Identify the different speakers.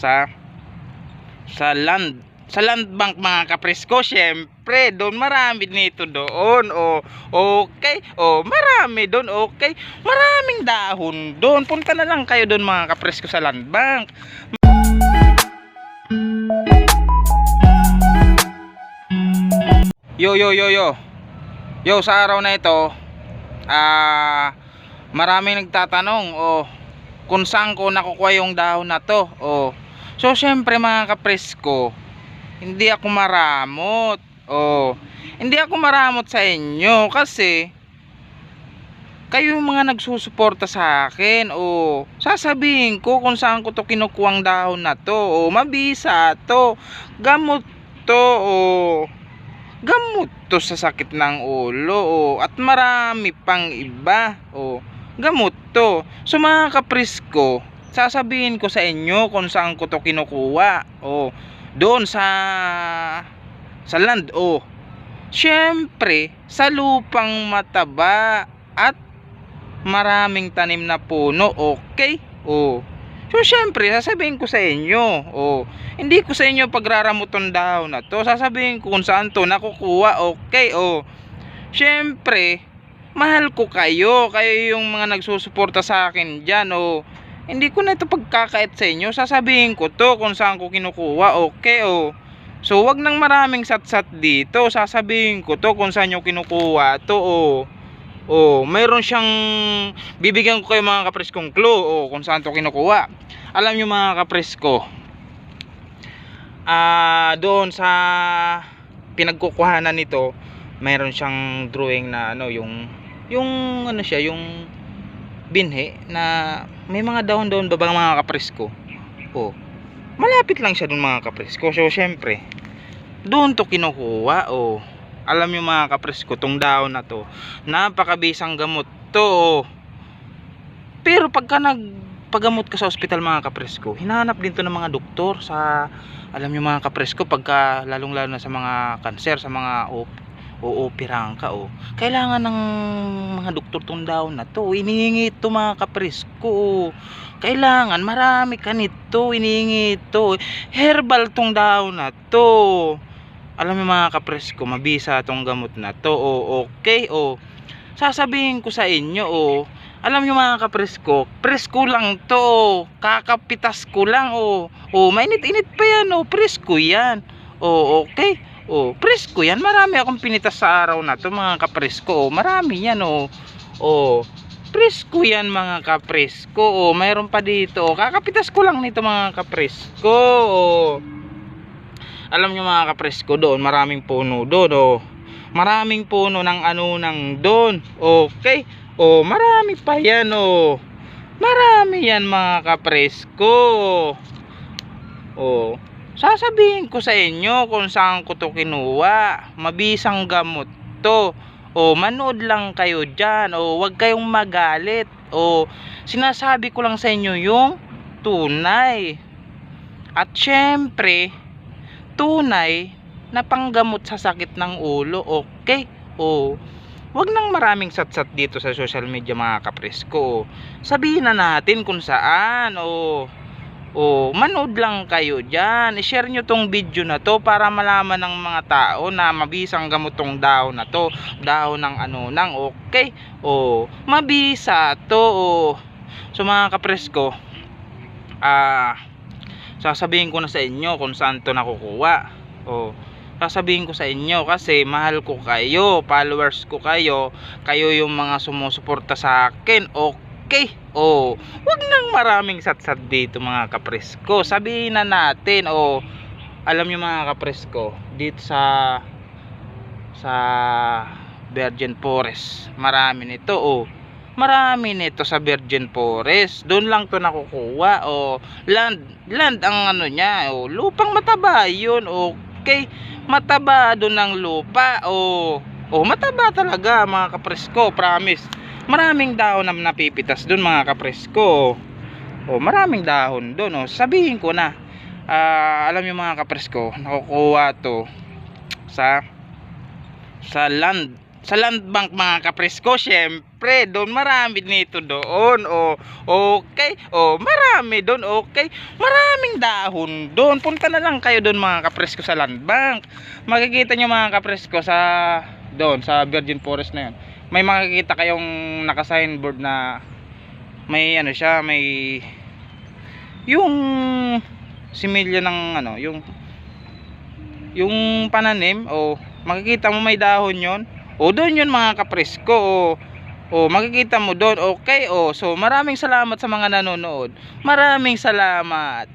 Speaker 1: sa sa land sa land bank mga kapresko syempre doon marami nito doon o okay o marami doon okay maraming dahon doon. Punta na lang kayo doon mga kapresko sa land bank. Yo yo yo yo. Yo sa araw na ito ah maraming nagtatanong o kung saan ko nakukuha yung dahon na to o so syempre mga kapresko hindi ako maramot. O hindi ako maramot sa inyo kasi kayo yung mga nagsusuporta sa akin. O sasabihin ko kung saan ko to kinukuha ang dahon na to. O mabisa to. Gamot to. O gamot to sa sakit ng ulo. O at marami pang iba. O gamot to. So mga kapris ko sasabihin ko sa inyo kung saan ko to kinukuha. O doon sa sa land o. Syempre sa lupang mataba at maraming tanim na puno okay? O so syempre sasabihin ko sa inyo o. Hindi ko sa inyo pagraramuton daw na to. Sasabihin ko kung saan to nakukuha okay? O syempre mahal ko kayo. Kayo yung mga nagsusuporta sa akin dyan o hindi ko na ito pagkakait sa inyo. Sasabihin ko to kung saan ko kinukuha. Okay o so wag nang maraming satsat dito. Sasabihin ko to kung saan nyo kinukuha to o o mayroon siyang bibigyan ko kayo mga kapreskong clue o kung saan to kinukuha. Alam nyo mga kapresko ah doon sa pinagkukuhanan nito mayroon siyang drawing na ano yung yung ano siya yung binhe na may mga daon-daon ba ba mga kapresko? Oh malapit lang siya doon mga kapresko. So syempre doon to kinukuha. Oh alam nyo mga kapresko tong daon na to napakabisang gamot to. Oh. pero pagka nagpagamot ka sa ospital mga kapresko hinahanap din to ng mga doktor sa alam nyo mga kapresko pagka lalong lalo na sa mga kanser sa mga op uoperahan ka oh. Kailangan ng mga doktor tong daon na to. Inihingi ito mga kapresko. oh. Kailangan marami ka nito. Inihingi ito. Herbal tong daon na to. Alam mo mga kapresko, mabisa tong gamot na to. Oh, okay oh. Sasabihin ko sa inyo oh. Alam nyo mga kapresko, presko lang to. oh. Kakapitas ko lang oh. Oh, mainit-init pa yan oh. Presko yan. Oh, okay. Oh, presko yan. Marami akong pinitas sa araw na to mga kapresko. Oh, marami yan oh. Oh, presko yan mga kapresko. Oh, mayroon pa dito. Oh, kakapitas ko lang nito mga kapresko. Oh. Alam nyo mga kapresko doon, maraming puno doon oh. Maraming puno ng ano nang doon. Okay. Oh, marami pa yan oh. Marami yan mga kapresko. Oh, sasabihin ko sa inyo kung saan ko to kinuha. Mabisang gamot to. O manood lang kayo dyan. O wag kayong magalit. O sinasabi ko lang sa inyo yung tunay. At syempre tunay na panggamot sa sakit ng ulo. Okay? O wag nang maraming satsat dito sa social media mga kapresko. Sabihin na natin kung saan. O Oh, manood lang kayo dyan. I-share nyo tong video na to para malaman ng mga tao na mabisang gamot tong daon na to. Daon ng ano nang okay. Oh, mabisa to. Oh. So mga kapresko, ah, sasabihin ko na sa inyo kung saan to nakukuha. Oh, sasabihin ko sa inyo kasi mahal ko kayo, followers ko kayo, kayo yung mga sumusuporta sa akin. Okay. Oh, wag nang maraming satsat dito mga kapresko. Sabihin na natin, oh, alam niyo mga kapresko, dito sa sa Virgin Forest, marami nito, oh. Marami nito sa Virgin Forest. Doon lang to nakukuha, oh. Land, land ang ano niya, oh. Lupang mataba 'yun, okay. Mataba doon ng lupa, oh. Oh, mataba talaga mga kapresko, promise maraming dahon na napipitas doon mga kapresko o maraming dahon doon o sabihin ko na ah, alam niyo mga kapresko nakukuha to sa sa land sa land bank mga kapresko, syempre, doon marami nito doon. O, okay. O, marami doon, okay. Maraming dahon doon. Punta na lang kayo doon mga kapresko sa land bank. Makikita nyo mga kapresko sa doon, sa Virgin Forest na yun. May makikita kayong naka-signboard na may ano siya, may yung similya ng ano, yung yung pananim o makikita mo may dahon yon o doon yun mga kapresko o o makikita mo doon okay o so maraming salamat sa mga nanonood. Maraming salamat